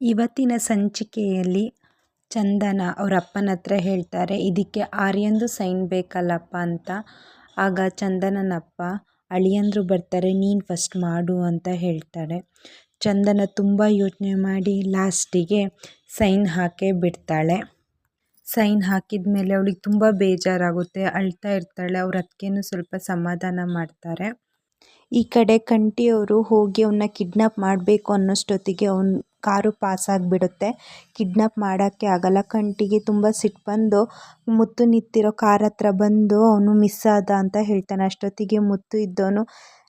ಇವತ್ತಿನ ಸಂಚಿಕೆಯಲ್ಲಿ ಚಂದನ ಅವ್ರ ಅಪ್ಪನ ಹತ್ರ ಹೇಳ್ತಾರೆ, ಇದಕ್ಕೆ ಆರ್ಯಂದು ಸೈನ್ ಬೇಕಲ್ಲಪ್ಪ ಅಂತ. ಆಗ ಚಂದನನಪ್ಪ, ಅಳಿಯಂದರು ಬರ್ತಾರೆ, ನೀನು ಫಸ್ಟ್ ಮಾಡು ಅಂತ ಹೇಳ್ತಾರೆ. ಚಂದನ ತುಂಬ ಯೋಚನೆ ಮಾಡಿ ಲಾಸ್ಟಿಗೆ ಸೈನ್ ಹಾಕೇ ಬಿಡ್ತಾಳೆ. ಸೈನ್ ಹಾಕಿದ ಮೇಲೆ ಅವಳಿಗೆ ತುಂಬ ಬೇಜಾರಾಗುತ್ತೆ, ಅಳ್ತಾ ಇರ್ತಾಳೆ, ಅವ್ರ ಅದಕ್ಕೇನು ಸ್ವಲ್ಪ ಸಮಾಧಾನ ಮಾಡ್ತಾರೆ. ಈ ಕಡೆ ಕಂಟಿಯವರು ಹೋಗಿ ಅವನ್ನ ಕಿಡ್ನಾಪ್ ಮಾಡಬೇಕು ಅನ್ನೋಷ್ಟೊತ್ತಿಗೆ ಅವ್ನ ಕಾರು ಪಾಸ್ ಆಗಿಬಿಡುತ್ತೆ ಕಿಡ್ನಾಪ್ ಮಾಡೋಕ್ಕೆ ಆಗಲ್ಲ. ಕಂಟಿಗೆ ತುಂಬ ಸಿಟ್ಟು ಬಂದು ಮುತ್ತು ನಿಂತಿರೋ ಕಾರ್ ಹತ್ರ ಬಂದು ಅವನು ಮಿಸ್ ಆದ ಅಂತ ಹೇಳ್ತಾನೆ. ಅಷ್ಟೊತ್ತಿಗೆ ಮುತ್ತು ಇದ್ದವನು,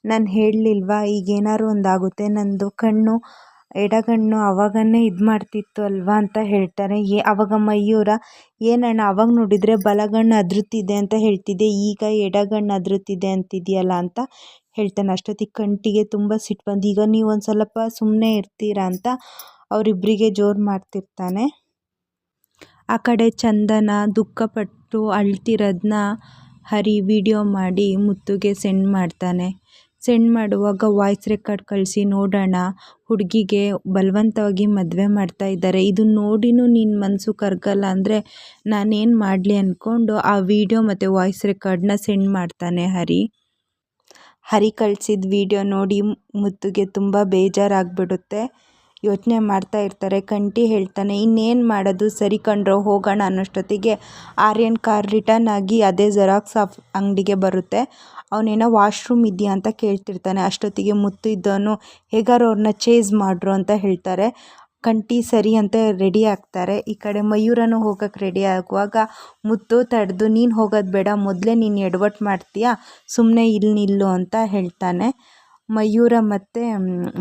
ನಾನು ಹೇಳಲಿಲ್ವಾ? ಈಗೇನಾದ್ರು ಒಂದಾಗುತ್ತೆ. ನಂದು ಕಣ್ಣು, ಎಡಗಣ್ಣು ಅವಾಗನೇ ಇದು ಮಾಡ್ತಿತ್ತು ಅಲ್ವಾ? ಅಂತ ಹೇಳ್ತಾರೆ ಏ, ಅವಾಗ ಮಯೂರ ಏನಣ್ಣ ಅವಾಗ ನೋಡಿದರೆ ಬಲಗಣ್ಣು ಅದೃತಿದೆ ಅಂತ ಹೇಳ್ತಿದ್ದೆ. ಈಗ ಎಡಗಣ್ಣು ಅದೃತಿದೆ ಅಂತಿದೆಯಲ್ಲ? ಅಂತ ಹೇಳ್ತಾನೆ ಅಷ್ಟೊತ್ತಿಗೆ ಕಂಟಿಗೆ ತುಂಬ ಸಿಟ್ಟು ಬಂದು, ಈಗ ನೀವು ಒಂದು ಸ್ವಲ್ಪ ಸುಮ್ಮನೆ ಇರ್ತೀರಾ ಅಂತ ಅವರಿಬ್ಬರಿಗೆ ಜೋರು ಮಾಡ್ತಿರ್ತಾನೆ. ಆ ಕಡೆ ಚಂದನ, ದುಃಖಪಟ್ಟು ಅಳ್ತಿರೋದನ್ನ ಹರಿ ವಿಡಿಯೋ ಮಾಡಿ ಮುತ್ತುಗೆ ಸೆಂಡ್ ಮಾಡ್ತಾನೆ. ಸೆಂಡ್ ಮಾಡುವಾಗ ವಾಯ್ಸ್ ರೆಕಾರ್ಡ್ ಕಳಿಸಿ ನೋಡೋಣ, ಹುಡುಗಿಗೆ ಬಲವಂತವಾಗಿ ಮದುವೆ ಮಾಡ್ತಾ ಇದ್ದಾರೆ. ಇದು ನೋಡಿನೂ ನಿನ್ನ ಮನಸ್ಸು ಕರಗಲ್ಲ ಅಂದರೆ ನಾನೇನು ಮಾಡಲಿ ಅಂದ್ಕೊಂಡು ಆ ವಿಡಿಯೋ ಮತ್ತು ವಾಯ್ಸ್ ರೆಕಾರ್ಡ್ನ ಸೆಂಡ್ ಮಾಡ್ತಾನೆ ಹರಿ. ಹರಿ ಕಳಿಸಿದ ವಿಡಿಯೋ ನೋಡಿ ಮುತ್ತುಗೆ ತುಂಬ ಬೇಜಾರಾಗ್ಬಿಡುತ್ತೆ. ಯೋಚನೆ ಮಾಡ್ತಾ ಇರ್ತಾರೆ ಕಂಟಿ ಹೇಳ್ತಾನೆ, ಇನ್ನೇನು ಮಾಡೋದು? ಸರಿ ಕಂಡ್ರೋ ಹೋಗೋಣ. ಅನ್ನೋಷ್ಟೊತ್ತಿಗೆ ಆರ್ಯನ್ ಕಾರ್ ರಿಟರ್ನ್ ಆಗಿ ಅದೇ ಜೆರಾಕ್ಸ್ ಆಫ್ ಅಂಗಡಿಗೆ ಬರುತ್ತೆ. ಅವನೇನೋ ವಾಶ್ರೂಮ್ ಇದೆಯಾ ಅಂತ ಕೇಳ್ತಿರ್ತಾನೆ. ಅಷ್ಟೊತ್ತಿಗೆ ಮುತ್ತು ಇದ್ದವನು, ಹೇಗಾರು ಅವ್ರನ್ನ ಚೇಸ್ ಮಾಡ್ರು ಅಂತ ಹೇಳ್ತಾರೆ. ಕಂಟಿ ಸರಿ ಅಂತ ರೆಡಿ ಆಗ್ತಾರೆ. ಈ ಕಡೆ ಮಯೂರನು ಹೋಗೋಕ್ಕೆ ರೆಡಿ ಆಗುವಾಗ, ಮುತ್ತು ತಡೆದು, ನೀನು ಹೋಗೋದು ಬೇಡ, ಮೊದಲೇ ನೀನು ಎಡವಟ್ಟು ಮಾಡ್ತೀಯಾ? ಸುಮ್ಮನೆ ಇಲ್ಲಿ ನಿಲ್ಲು ಅಂತ ಹೇಳ್ತಾನೆ. ಮಯೂರ ಮತ್ತು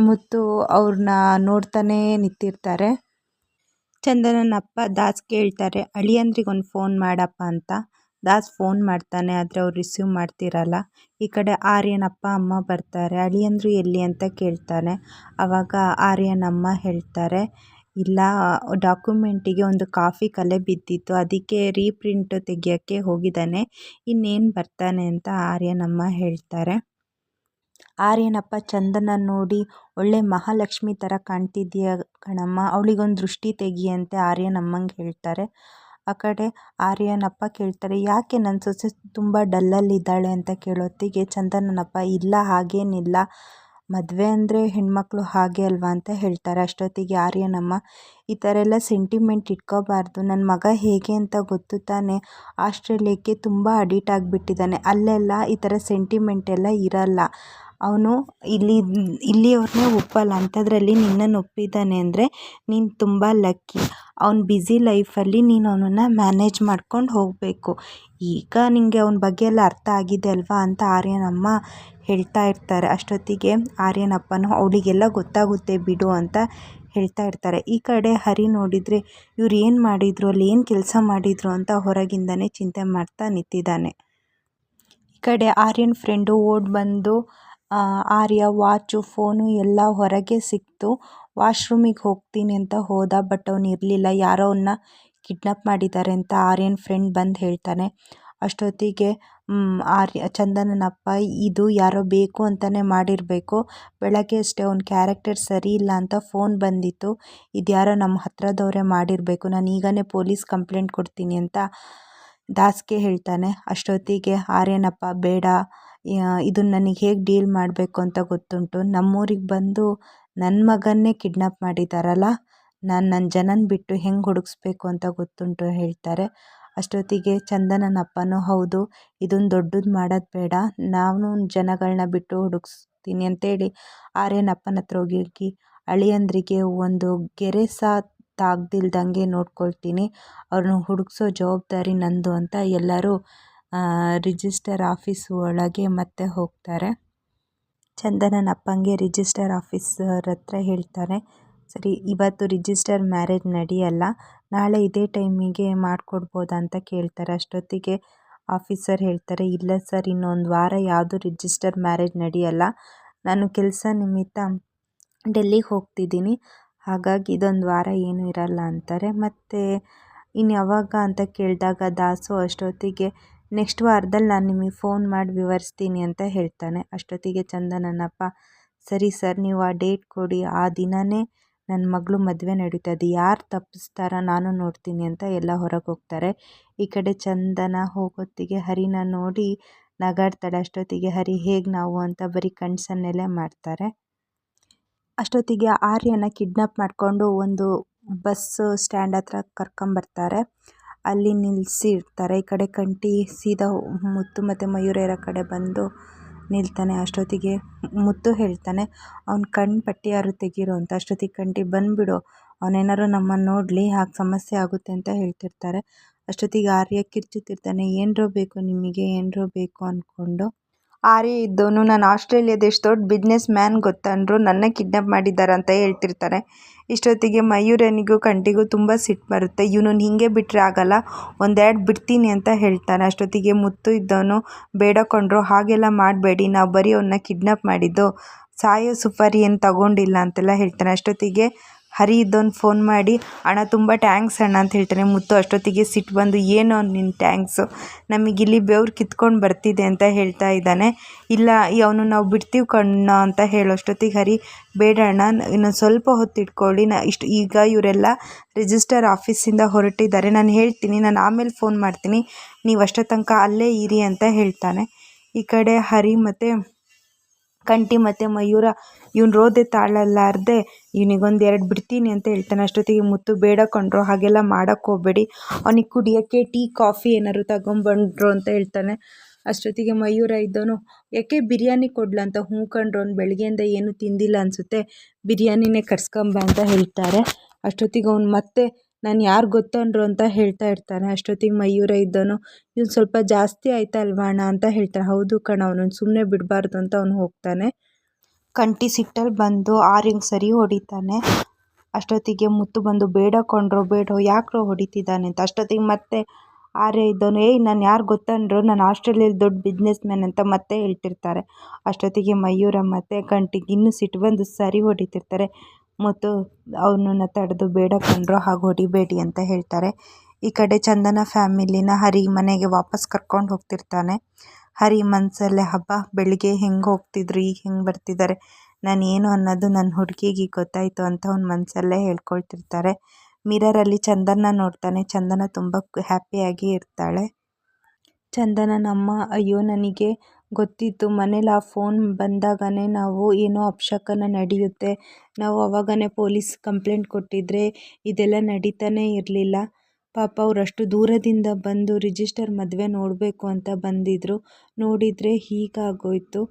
ಮುತ್ತು ಅವ್ರನ್ನ ನೋಡ್ತಾನೇ ನಿಂತಿರ್ತಾರೆ. ಚಂದನನ ಅಪ್ಪ ದಾಸ್ ಕೇಳ್ತಾರೆ ಅಳಿಯಂದ್ರಿಗೆ ಒಂದು ಫೋನ್ ಮಾಡಪ್ಪ ಅಂತ. ದಾಸ್ ಫೋನ್ ಮಾಡ್ತಾನೆ, ಆದರೆ ಅವ್ರು ರಿಸೀವ್ ಮಾಡ್ತಿರಲ್ಲ. ಈ ಕಡೆ ಆರ್ಯನ ಅಪ್ಪ ಅಮ್ಮ ಬರ್ತಾರೆ ಅಳಿಯಂದ್ರು ಎಲ್ಲಿ ಅಂತ ಕೇಳ್ತಾನೆ. ಆವಾಗ ಆರ್ಯನ ಅಮ್ಮ ಹೇಳ್ತಾರೆ, ಇಲ್ಲ, ಡಾಕ್ಯುಮೆಂಟಿಗೆ ಒಂದು ಕಾಫಿ ಕಲೆ ಬಿದ್ದಿತ್ತು, ಅದಕ್ಕೆ ರೀಪ್ರಿಂಟ್ ತೆಗಿಯೋಕ್ಕೆ ಹೋಗಿದ್ದಾನೆ, ಇನ್ನೇನು ಬರ್ತಾನೆ ಅಂತ ಆರ್ಯನಮ್ಮ ಹೇಳ್ತಾರೆ. ಆರ್ಯನಪ್ಪ, ಚಂದನ ನೋಡಿ, ಒಳ್ಳೆ ಮಹಾಲಕ್ಷ್ಮಿ ಥರ ಕಾಣ್ತಿದ್ದೀಯ ಕಣಮ್ಮ, ಅವಳಿಗೊಂದು ದೃಷ್ಟಿ ತೆಗಿಯಂತೆ, ಆರ್ಯನಮ್ಮಂಗೆ ಹೇಳ್ತಾರೆ. ಆ ಕಡೆ ಆರ್ಯನಪ್ಪ ಕೇಳ್ತಾರೆ, ಯಾಕೆ ನನ್ನ ಸೊಸೆ ತುಂಬ ಡಲ್ಲಲ್ಲಿದ್ದಾಳೆ ಅಂತ ಕೇಳೋತ್ತಿಗೆ ಚಂದನನಪ್ಪ, ಇಲ್ಲ ಹಾಗೇನಿಲ್ಲ, ಮದುವೆ ಅಂದರೆ ಹೆಣ್ಮಕ್ಳು ಹಾಗೆ ಅಲ್ವಾ ಅಂತ ಹೇಳ್ತಾರೆ. ಅಷ್ಟೊತ್ತಿಗೆ ಆರ್ಯನಮ್ಮ, ಈ ಥರ ಎಲ್ಲ ಸೆಂಟಿಮೆಂಟ್ ಇಟ್ಕೋಬಾರ್ದು ನನ್ನ ಮಗ ಹೇಗೆ ಅಂತ ಗೊತ್ತು ತಾನೆ, ಆಸ್ಟ್ರೇಲಿಯಕ್ಕೆ ತುಂಬ ಅಡಿಟ್ ಆಗಿಬಿಟ್ಟಿದ್ದಾನೆ, ಅಲ್ಲೆಲ್ಲ ಈ ಥರ ಸೆಂಟಿಮೆಂಟ್ ಎಲ್ಲ ಇರಲ್ಲ, ಅವನು ಇಲ್ಲಿ ಇಲ್ಲಿಯವ್ರನ್ನೇ ಒಪ್ಪಲ್ಲ ಅಂಥದ್ರಲ್ಲಿ ನಿನ್ನನ್ನು ಒಪ್ಪಿದ್ದಾನೆ ಅಂದರೆ ನೀನು ತುಂಬ ಲಕ್ಕಿ ಅವ್ನು ಬ್ಯುಸಿ ಲೈಫಲ್ಲಿ ನೀನು ಅವನನ್ನು ಮ್ಯಾನೇಜ್ ಮಾಡ್ಕೊಂಡು ಹೋಗಬೇಕು. ಈಗ ನಿನಗೆ ಅವನ ಬಗ್ಗೆ ಎಲ್ಲ ಅರ್ಥ ಆಗಿದೆ ಅಲ್ವಾ ಅಂತ ಆರ್ಯನಮ್ಮ ಹೇಳ್ತಾ ಇರ್ತಾರೆ. ಅಷ್ಟೊತ್ತಿಗೆ ಆರ್ಯನಪ್ಪನು, ಅವಳಿಗೆಲ್ಲ ಗೊತ್ತಾಗುತ್ತೆ ಬಿಡು ಅಂತ ಹೇಳ್ತಾ ಇರ್ತಾರೆ. ಈ ಕಡೆ ಹರಿ ನೋಡಿದರೆ, ಇವ್ರು ಏನು ಮಾಡಿದರು, ಅಲ್ಲಿ ಏನು ಕೆಲಸ ಮಾಡಿದರು ಅಂತ ಹೊರಗಿಂದನೇ ಚಿಂತೆ ಮಾಡ್ತಾ ನಿಂತಿದ್ದಾನೆ. ಈ ಕಡೆ ಆರ್ಯನ್ ಫ್ರೆಂಡು ಓಡ್ ಬಂದು ಆರ್ಯ ವಾಚು ಫೋನು ಎಲ್ಲ ಹೊರಗೆ ಸಿಕ್ತು. ವಾಶ್ರೂಮಿಗೆ ಹೋಗ್ತೀನಿ ಅಂತ ಹೋದ, ಬಟ್ ಅವನು ಇರಲಿಲ್ಲ. ಯಾರೋ ಅವನ್ನ ಕಿಡ್ನಾಪ್ ಮಾಡಿದ್ದಾರೆ ಅಂತ ಆರ್ಯನ್ ಫ್ರೆಂಡ್ ಬಂದು ಹೇಳ್ತಾನೆ. ಅಷ್ಟೊತ್ತಿಗೆ ಆರ್ಯ ಚಂದನನಪ್ಪ ಇದು ಯಾರೋ ಬೇಕು ಅಂತಲೇ ಮಾಡಿರಬೇಕು. ಬೆಳಗ್ಗೆ ಅಷ್ಟೇ ಅವ್ನ ಕ್ಯಾರೆಕ್ಟರ್ ಸರಿ ಇಲ್ಲ ಅಂತ ಫೋನ್ ಬಂದಿತ್ತು. ಇದು ಯಾರೋ ನಮ್ಮ ಹತ್ರದವರೇ ಮಾಡಿರಬೇಕು. ನಾನು ಈಗಲೇ ಪೊಲೀಸ್ ಕಂಪ್ಲೇಂಟ್ ಕೊಡ್ತೀನಿ ಅಂತ ದಾಸ್ಗೆ ಹೇಳ್ತಾನೆ. ಅಷ್ಟೊತ್ತಿಗೆ ಆರ್ಯನಪ್ಪ ಬೇಡ. ಇದನ್ನು ನನಗೆ ಹೇಗೆ ಡೀಲ್ ಮಾಡಬೇಕು ಅಂತ ಗೊತ್ತುಂಟು. ನಮ್ಮೂರಿಗೆ ಬಂದು ನನ್ನ ಮಗನ್ನೇ ಕಿಡ್ನಾಪ್ ಮಾಡಿದ್ದಾರಲ್ಲ ನಾನು ನನ್ನ ಜನನ ಬಿಟ್ಟು ಹೆಂಗೆ ಹುಡುಕ್ಸ್ಬೇಕು ಅಂತ ಗೊತ್ತುಂಟು ಹೇಳ್ತಾರೆ. ಅಷ್ಟೊತ್ತಿಗೆ ಚಂದನನ ಅಪ್ಪನೂ, ಹೌದು ಇದೊಂದು ದೊಡ್ಡದು ಮಾಡೋದು ಬೇಡ ನಾನು ಜನಗಳನ್ನ ಬಿಟ್ಟು ಹುಡುಕ್ಸ್ತೀನಿ ಅಂತೇಳಿ ಆರ್ಯನಪ್ಪನ ಹತ್ರ ಹೋಗಿ ಅಳಿಯಂದ್ರಿಗೆ ಒಂದು ಗೆರೆ ಸಹ ತಾಗ್ದಿಲ್ದಂಗೆ ನೋಡ್ಕೊಳ್ತೀನಿ ಅವ್ರನ್ನ ಹುಡುಕ್ಸೋ ಜವಾಬ್ದಾರಿ ನಂದು ಅಂತ ಎಲ್ಲರೂ ರಿಜಿಸ್ಟರ್ ಆಫೀಸ್ ಒಳಗೆ ಮತ್ತೆ ಹೋಗ್ತಾರೆ. ಚಂದನನ ಅಪ್ಪಂಗೆ ರಿಜಿಸ್ಟರ್ ಆಫೀಸರ್ ಹತ್ರ ಹೇಳ್ತಾರೆ. ಸರಿ, ಇವತ್ತು ರಿಜಿಸ್ಟರ್ ಮ್ಯಾರೇಜ್ ನಡೆಯಲ್ಲ, ನಾಳೆ ಇದೇ ಟೈಮಿಗೆ ಮಾಡಿಕೊಡ್ಬೋದಾ ಅಂತ ಕೇಳ್ತಾರೆ. ಅಷ್ಟೊತ್ತಿಗೆ ಆಫೀಸರ್ ಹೇಳ್ತಾರೆ, ಇಲ್ಲ ಸರ್, ಇನ್ನೊಂದು ವಾರ ಯಾವುದು ರಿಜಿಸ್ಟರ್ ಮ್ಯಾರೇಜ್ ನಡೆಯಲ್ಲ. ನಾನು ಕೆಲಸ ನಿಮಿತ್ತ ಡೆಲ್ಲಿಗೆ ಹೋಗ್ತಿದ್ದೀನಿ, ಹಾಗಾಗಿ ಇದೊಂದು ವಾರ ಏನೂ ಇರಲ್ಲ ಅಂತಾರೆ. ಮತ್ತು ಇನ್ನು ಯಾವಾಗ ಅಂತ ಕೇಳಿದಾಗ ದಾಸು ಅಷ್ಟೊತ್ತಿಗೆ ನೆಕ್ಸ್ಟ್ ವಾರದಲ್ಲಿ ನಾನು ನಿಮಗೆ ಫೋನ್ ಮಾಡಿ ವಿವರಿಸ್ತೀನಿ ಅಂತ ಹೇಳ್ತಾನೆ. ಅಷ್ಟೊತ್ತಿಗೆ ಚಂದನನಪ್ಪ, ಸರಿ ಸರ್, ನೀವು ಆ ಡೇಟ್ ಕೊಡಿ. ಆ ದಿನವೇ ನನ್ನ ಮಗಳು ಮದುವೆ ನಡೀತದೆ ಯಾರು ತಪ್ಪಿಸ್ತಾರ ನಾನು ನೋಡ್ತೀನಿ ಅಂತ ಎಲ್ಲ ಹೊರಗೆ ಹೋಗ್ತಾರೆ. ಈ ಕಡೆ ಚಂದನ ಹೋಗೊತ್ತಿಗೆ ಹರಿನ ನೋಡಿ ನಗಾಡ್ತಾಳೆ ಅಷ್ಟೊತ್ತಿಗೆ ಹರಿ, ಹೇಗೆ ನಾವು? ಅಂತ ಬರೀ ಕಣ್ಸನ್ನೆಲ್ಲ ಮಾಡ್ತಾರೆ. ಅಷ್ಟೊತ್ತಿಗೆ ಆರ್ಯನ ಕಿಡ್ನಾಪ್ ಮಾಡಿಕೊಂಡು ಒಂದು ಬಸ್ ಸ್ಟ್ಯಾಂಡ್ ಹತ್ರ ಕರ್ಕೊಂಬರ್ತಾರೆ. ಅಲ್ಲಿ ನಿಲ್ಲಿಸಿರ್ತಾರೆ ಈ ಕಡೆ ಕಂಟಿ ಸೀದಾ ಮುತ್ತು ಮತ್ತು ಮಯೂರ ಇರೋ ಕಡೆ ಬಂದು ನಿಲ್ತಾನೆ. ಅಷ್ಟೊತ್ತಿಗೆ ಮುತ್ತು ಹೇಳ್ತಾನೆ, ಅವ್ನ ಕಣ್ಣು ಪಟ್ಟಿ ಯಾರು ತೆಗೀರೋ ಅಂತ. ಅಷ್ಟೊತ್ತಿಗೆ ಕಂಟಿ ಬಂದುಬಿಡು. ಅವನೇನಾರು ನಮ್ಮನ್ನು ನೋಡಲಿ, ಹಾಗೆ ಸಮಸ್ಯೆ ಆಗುತ್ತೆ ಅಂತ ಹೇಳ್ತಿರ್ತಾರೆ. ಅಷ್ಟೊತ್ತಿಗೆ ಆರ್ಯ ಕಿರ್ಚುತ್ತಿರ್ತಾನೆ, ಏನರೋ ಬೇಕು ನಿಮಗೆ, ಏನರೋ ಬೇಕು ಅಂದ್ಕೊಂಡು ಆರ್ಯ ಇದ್ದವನು, ನಾನು ಆಸ್ಟ್ರೇಲಿಯಾದ ದೊಡ್ಡ ಬಿಸ್ನೆಸ್ ಮ್ಯಾನ್ ಗೊತ್ತಂದ್ರು ನನ್ನ ಕಿಡ್ನಾಪ್ ಮಾಡಿದ್ದಾರೆ ಅಂತ ಹೇಳ್ತಿರ್ತಾರೆ. ಇಷ್ಟೊತ್ತಿಗೆ ಮಯೂರನಿಗೂ ಕಂಟಿಗೂ ತುಂಬ ಸಿಟ್ಟು ಬರುತ್ತೆ. ಇವನು ಹೀಗೆ ಬಿಟ್ಟರೆ ಆಗಲ್ಲ, ಒಂದೆರಡು ಬಿಡ್ತೀನಿ ಅಂತ ಹೇಳ್ತಾನೆ. ಅಷ್ಟೊತ್ತಿಗೆ ಮುತ್ತು ಇದ್ದವನು ಬೇಡಕೊಂಡ್ರು ಹಾಗೆಲ್ಲ ಮಾಡಬೇಡಿ, ನಾವು ಬರೀ ಅವನ್ನ ಕಿಡ್ನಾಪ್ ಮಾಡಿದ್ದು. ಸಾಯೋ ಸುಪಾರಿ ಏನು ತಗೊಂಡಿಲ್ಲ ಅಂತೆಲ್ಲ ಹೇಳ್ತಾನೆ. ಅಷ್ಟೊತ್ತಿಗೆ ಹರಿ ಇದ್ದವ್ನು ಫೋನ್ ಮಾಡಿ, ಅಣ್ಣ, ತುಂಬ ಟ್ಯಾಂಕ್ಸ್ ಅಣ್ಣ, ಅಂತ ಹೇಳ್ತಾನೆ ಮುತ್ತು ಅಷ್ಟೊತ್ತಿಗೆ ಸಿಟ್ಟು ಬಂದು, ಏನು ನಿನ್ನ ಟ್ಯಾಂಕ್ಸು ನಮಗಿಲ್ಲಿ ಬೆವ್ರು ಕಿತ್ಕೊಂಡು ಬರ್ತಿದೆ, ಅಂತ ಹೇಳ್ತಾ ಇದ್ದಾನೆ. ಇಲ್ಲ ಅವನು ನಾವು ಬಿಡ್ತೀವಿ ಕಣ್ಣ ಅಂತ ಹೇಳೋಷ್ಟೊತ್ತಿಗೆ, ಹರಿ, ಬೇಡ ಅಣ್ಣ, ಇನ್ನೊಂದು ಸ್ವಲ್ಪ ಹೊತ್ತು ಇಟ್ಕೊಳ್ಳಿ ನಾ ಇಷ್ಟು, ಈಗ ಇವರೆಲ್ಲ ರಿಜಿಸ್ಟರ್ ಆಫೀಸಿಂದ ಹೊರಟಿದ್ದಾರೆ. ನಾನು ಹೇಳ್ತೀನಿ, ನಾನು ಆಮೇಲೆ ಫೋನ್ ಮಾಡ್ತೀನಿ. ನೀವು ಅಷ್ಟೋ ತನಕ ಅಲ್ಲೇ ಇರಿ, ಅಂತ ಹೇಳ್ತಾನೆ. ಈ ಕಡೆ ಹರಿ ಮತ್ತು ಕಂಟಿ ಮತ್ತು ಮಯೂರ ಇವ್ನು ರೋದೆ ತಾಳಲಾರದೆ ಇವನಿಗೊಂದು ಎರಡು ಬಿಡ್ತೀನಿ ಅಂತ ಹೇಳ್ತಾನೆ. ಅಷ್ಟೊತ್ತಿಗೆ ಮುತ್ತು ಬೇಡ ಕೊಂಡ್ರು ಹಾಗೆಲ್ಲ ಮಾಡೋಕ್ಕೆ ಹೋಗಬೇಡಿ. ಅವನಿಗೆ ಕುಡಿಯೋಕ್ಕೆ ಟೀ, ಕಾಫಿ ಏನಾದ್ರು ತಗೊಂಬಂದ್ರು ಅಂತ ಹೇಳ್ತಾನೆ. ಅಷ್ಟೊತ್ತಿಗೆ ಮಯೂರ ಇದ್ದವನು, ಯಾಕೆ ಬಿರಿಯಾನಿ ಕೊಡ್ಲ ಅಂತ? ಹ್ಞೂ ಕಂಡ್ರು ಅವ್ನು ಬೆಳಗ್ಗೆಯಿಂದ ಏನೂ ತಿಂದಿಲ್ಲ ಅನಿಸುತ್ತೆ. ಬಿರಿಯಾನಿನೇ ಕರ್ಸ್ಕೊಂಬ ಅಂತ ಹೇಳ್ತಾರೆ. ಅಷ್ಟೊತ್ತಿಗೆ ಅವ್ನು ಮತ್ತೆ, ನಾನು ಯಾರು ಗೊತ್ತಂದ್ರು ಅಂತ ಹೇಳ್ತಾ ಇರ್ತಾನೆ. ಅಷ್ಟೊತ್ತಿಗೆ ಮಯೂರ ಇದ್ದವನು, ಇವ್ನು ಸ್ವಲ್ಪ ಜಾಸ್ತಿ ಆಯ್ತಾ ಅಣ್ಣ? ಅಂತ ಹೇಳ್ತಾನೆ. ಹೌದು ಕಣ ಅವನನ್ನು ಸುಮ್ಮನೆ ಬಿಡಬಾರ್ದು ಅಂತ ಅವನು ಹೋಗ್ತಾನೆ. ಕಂಟಿ ಸಿಟ್ಟಲ್ಲಿ ಬಂದು ಆರಿಂಗ್ ಸರಿ ಹೊಡಿತಾನೆ. ಅಷ್ಟೊತ್ತಿಗೆ ಮುತ್ತು ಬಂದು, ಬೇಡ ಕೊಂಡ್ರು ಬೇಡ, ಯಾಕ್ರೋ ಹೊಡಿತಿದ್ದಾನೆ ಅಂತ. ಅಷ್ಟೊತ್ತಿಗೆ ಮತ್ತೆ ಆರ್ಯ ಇದ್ದವನು, ಏಯ್, ನಾನು ಯಾರು ಗೊತ್ತಂದ್ರು ನಾನು ಆಸ್ಟ್ರೇಲಿಯಲ್ಲಿ ದೊಡ್ಡ ಬಿಸ್ನೆಸ್ ಮ್ಯಾನ್ ಅಂತ ಮತ್ತೆ ಹೇಳ್ತಿರ್ತಾರೆ. ಅಷ್ಟೊತ್ತಿಗೆ ಮಯೂರ ಮತ್ತೆ ಕಂಟಿಗೆ ಇನ್ನೂ ಸಿಟ್ಟು ಬಂದು ಸರಿ ಹೊಡಿತಿರ್ತಾರೆ. ಮತ್ತು, ಅವನನ್ನು ತಡೆದು ಬೇಡ ಕೊಂಡ್ರೋ ಹಾಗೆ ಹೊಡಿಬೇಡಿ ಅಂತ ಹೇಳ್ತಾರೆ. ಈ ಕಡೆ ಚಂದನ ಫ್ಯಾಮಿಲಿನ ಹರಿ ಮನೆಗೆ ವಾಪಸ್ ಕರ್ಕೊಂಡು ಹೋಗ್ತಿರ್ತಾನೆ. ಹರಿ ಮನಸಲ್ಲೇ ಹಬ್ಬ, ಬೆಳಿಗ್ಗೆ ಹೆಂಗೆ ಹೋಗ್ತಿದ್ರು? ಈಗ ಹೆಂಗೆ ಬರ್ತಿದ್ದಾರೆ ನಾನು ಏನು ಅನ್ನೋದು ನನ್ನ ಹುಡುಗಿಗೆ ಗೊತ್ತಾಯಿತು ಅಂತ ಅವ್ನ ಮನಸಲ್ಲೇ ಹೇಳ್ಕೊಳ್ತಿರ್ತಾರೆ. ಮಿರರಲ್ಲಿ ಚಂದನ ನೋಡ್ತಾನೆ. ಚಂದನ ತುಂಬ ಹ್ಯಾಪಿಯಾಗಿ ಇರ್ತಾಳೆ. ಚಂದನನಮ್ಮ ಅಯ್ಯೋ, ನನಗೆ ಗೊತ್ತಿತ್ತು. ಮನೇಲಿ ಆ ಫೋನ್ ಬಂದಾಗನೇ ನಾವು ಏನೋ ಅಪಶಕನ ನಡೆಯುತ್ತೆ. ನಾವು ಅವಾಗನೇ ಪೊಲೀಸ್ ಕಂಪ್ಲೇಂಟ್ ಕೊಟ್ಟಿದ್ದರೆ ಇದೆಲ್ಲ ನಡೀತಾನೇ ಇರಲಿಲ್ಲ. ಪಾಪ ಅವ್ರು ಅಷ್ಟು ದೂರದಿಂದ ಬಂದು ರಿಜಿಸ್ಟರ್ ಮದುವೆ ನೋಡಬೇಕು ಅಂತ ಬಂದಿದ್ದರು ನೋಡಿದರೆ ಹೀಗಾಗೋಯ್ತು.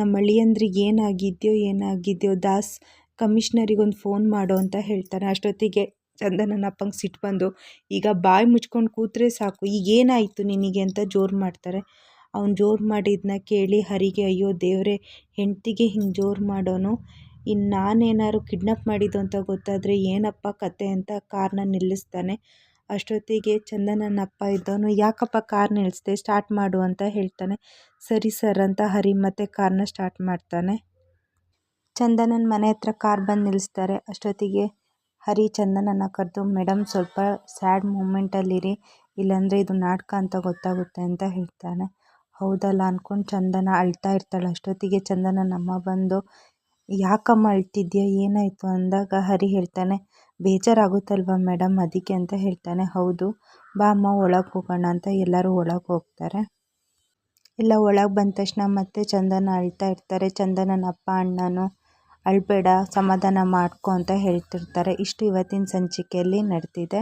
ನಮ್ಮ ಅಳಿಯಂದ್ರಿಗೆ ಏನಾಗಿದೆಯೋ ಏನಾಗಿದೆಯೋ, ದಾಸ್ ಕಮಿಷ್ನರಿಗೊಂದು ಫೋನ್ ಮಾಡು ಅಂತ ಹೇಳ್ತಾರೆ ಅಷ್ಟೊತ್ತಿಗೆ ಚಂದನನ ಅಪ್ಪಂಗೆ ಸಿಟ್ಟು ಬಂದು, ಈಗ ಬಾಯಿ ಮುಚ್ಕೊಂಡು ಕೂತ್ರೆ ಸಾಕು, ಈಗ ಏನಾಯಿತು ನಿನಗೆ? ಅಂತ ಜೋರು ಮಾಡ್ತಾರೆ. ಅವ್ನು ಜೋರು ಮಾಡಿದ್ದನ್ನ ಕೇಳಿ, ಹರಿಗೆ, ಅಯ್ಯೋ ದೇವರೇ, ಹೆಂಡತಿಗೆ ಹಿಂಗೆ ಜೋರು ಮಾಡೋನು? ಇನ್ನು ನಾನೇನಾದ್ರು ಕಿಡ್ನಾಪ್ ಮಾಡಿದ್ದು ಅಂತ ಗೊತ್ತಾದರೆ ಏನಪ್ಪ ಕತೆ ಅಂತ ಕಾರ್ನ ನಿಲ್ಲಿಸ್ತಾನೆ. ಅಷ್ಟೊತ್ತಿಗೆ ಚಂದನನ ಅಪ್ಪ ಇದ್ದವನು, ಯಾಕಪ್ಪ ಕಾರ್ ನಿಲ್ಲಿಸ್ದೆ ಸ್ಟಾರ್ಟ್ ಮಾಡು ಅಂತ ಹೇಳ್ತಾನೆ. ಸರಿ ಸರ್ ಅಂತ ಹರಿ ಮತ್ತೆ ಕಾರ್ನ ಸ್ಟಾರ್ಟ್ ಮಾಡ್ತಾನೆ. ಚಂದನನ ಮನೆ ಹತ್ರ ಕಾರ್ ಬಂದು ನಿಲ್ಲಿಸ್ತಾರೆ ಅಷ್ಟೊತ್ತಿಗೆ ಹರಿ ಚಂದನನ ಕರೆದು ಮೇಡಮ್ ಸ್ವಲ್ಪ ಸ್ಯಾಡ್ ಮೂಮೆಂಟಲ್ಲಿರಿ. ಇಲ್ಲಾಂದರೆ ಇದು ನಾಟಕ ಅಂತ ಗೊತ್ತಾಗುತ್ತೆ ಅಂತ ಹೇಳ್ತಾನೆ. ಹೌದಲ್ಲ ಅಂದ್ಕೊಂಡು ಚಂದನ ಅಳ್ತಾ ಇರ್ತಾಳೆ. ಅಷ್ಟೊತ್ತಿಗೆ ಚಂದನನ ಅಮ್ಮ ಬಂದು ಯಾಕಮ್ಮ ಅಳ್ತಿದ್ಯಾ? ಏನಾಯಿತು? ಅಂದಾಗ ಹರಿ ಹೇಳ್ತಾನೆ, ಬೇಜಾರಾಗುತ್ತಲ್ವ ಮೇಡಮ್ ಅದಕ್ಕೆ ಅಂತ ಹೇಳ್ತಾನೆ, ಹೌದು. ಬಾ ಅಮ್ಮ, ಒಳಗೆ ಹೋಗೋಣ ಅಂತ ಎಲ್ಲರೂ ಒಳಗೆ ಹೋಗ್ತಾರೆ. ಎಲ್ಲ ಒಳಗೆ ಬಂದ ತಕ್ಷಣ ಮತ್ತೆ ಚಂದನ ಅಳ್ತಾ ಇರ್ತಾರೆ. ಚಂದನನ ಅಪ್ಪ, ಅಣ್ಣನು ಅಳಬೇಡ, ಸಮಾಧಾನ ಮಾಡ್ಕೊ ಅಂತ ಹೇಳ್ತಿರ್ತಾರೆ. ಇಷ್ಟು ಇವತ್ತಿನ ಸಂಚಿಕೆಯಲ್ಲಿ ನಡೆದಿದೆ.